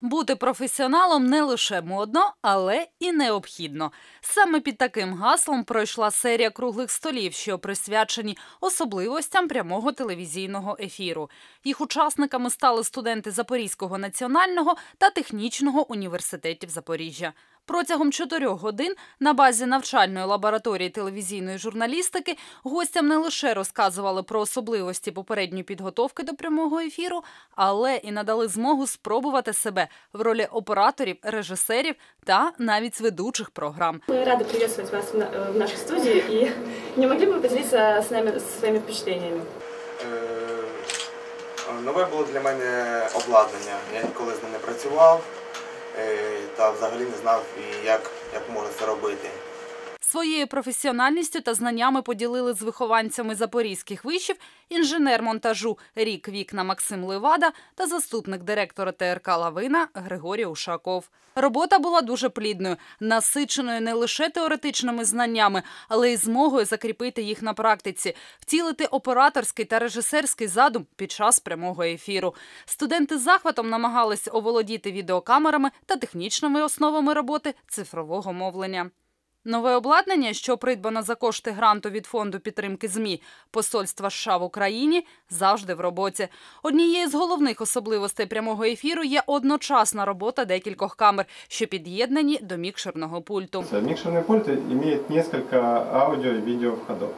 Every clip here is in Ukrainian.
Бути професіоналом не лише модно, але і необхідно. Саме під таким гаслом пройшла серія круглих столів, що присвячені особливостям прямого телевізійного ефіру. Їх учасниками стали студенти Запорізького національного та технічного університетів Запоріжжя. Протягом чотирьох годин на базі навчальної лабораторії телевізійної журналістики гостям не лише розказували про особливості попередньої підготовки до прямого ефіру, але і надали змогу спробувати себе в ролі операторів, режисерів та навіть ведучих програм. Мы рады приветствовать вас в на- э, в нашей студии и не могли бы вы поделиться с нами своими впечатлениями? Е, Нове було для мене обладнання. Я ніколи з ним не працював е, взагалі не знав, як, як можна це робити. Своєю професіональністю та знаннями поділили з вихованцями запорізьких вишів інженер монтажу Рік Вікна Максим Левада та заступник директора ТРК Лавина Григорій Ушаков. Робота була дуже плідною, насиченою не лише теоретичними знаннями, але й змогою закріпити їх на практиці, втілити операторський та режисерський задум під час прямого ефіру. Студенти з захватом намагались оволодіти відеокамерами та технічними основами роботи цифрового мовлення. Нове обладнання, що придбано за кошти гранту від фонду підтримки ЗМІ Посольства США в Україні, завжди в роботі. Однією з головних особливостей прямого ефіру є одночасна робота декількох камер, що під'єднані до мікшерного пульту. Мікшерний пульт має несколько аудіо і відео входов.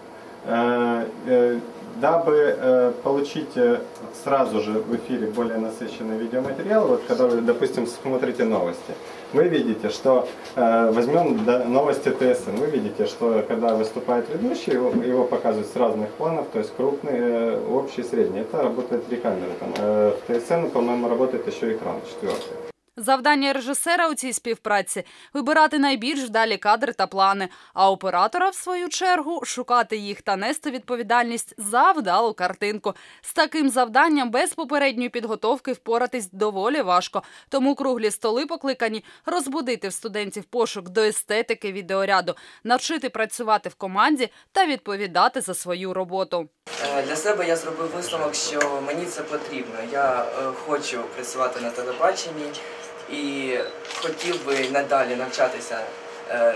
Дабы э, получить э, сразу же в эфире более насыщенный видеоматериал, вот вы, допустим, смотрите новости, вы видите, что э, возьмем новости ТСН, вы видите, что когда выступает ведущий, его, его показывают с разных планов, то есть крупный, общий, средний. Это работает три камеры. Там, в ТСН, по-моему, работает еще экран четвертый. Завдання режисера у цій співпраці вибирати найбільш вдалі кадри та плани, а оператора, в свою чергу, шукати їх та нести відповідальність за вдалу картинку. З таким завданням без попередньої підготовки впоратись доволі важко. Тому круглі столи покликані розбудити в студентів пошук до естетики відеоряду, навчити працювати в команді та відповідати за свою роботу. Е, Для себе я зробив висновок, що мені це потрібно. Я е, хочу працювати на телебаченні і хотів би надалі навчатися е,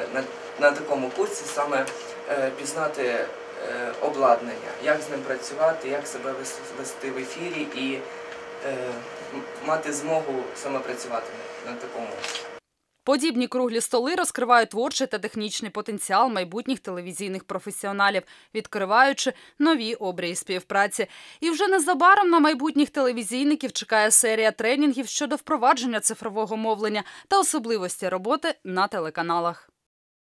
на, такому курсі, саме е, пізнати е, обладнання, як з ним працювати, як себе вести в ефірі і мати змогу саме працювати на такому. Подібні круглі столи розкривають творчий та технічний потенціал майбутніх телевізійних професіоналів, відкриваючи нові обрії співпраці. І вже незабаром на майбутніх телевізійників чекає серія тренінгів щодо впровадження цифрового мовлення та особливості роботи на телеканалах.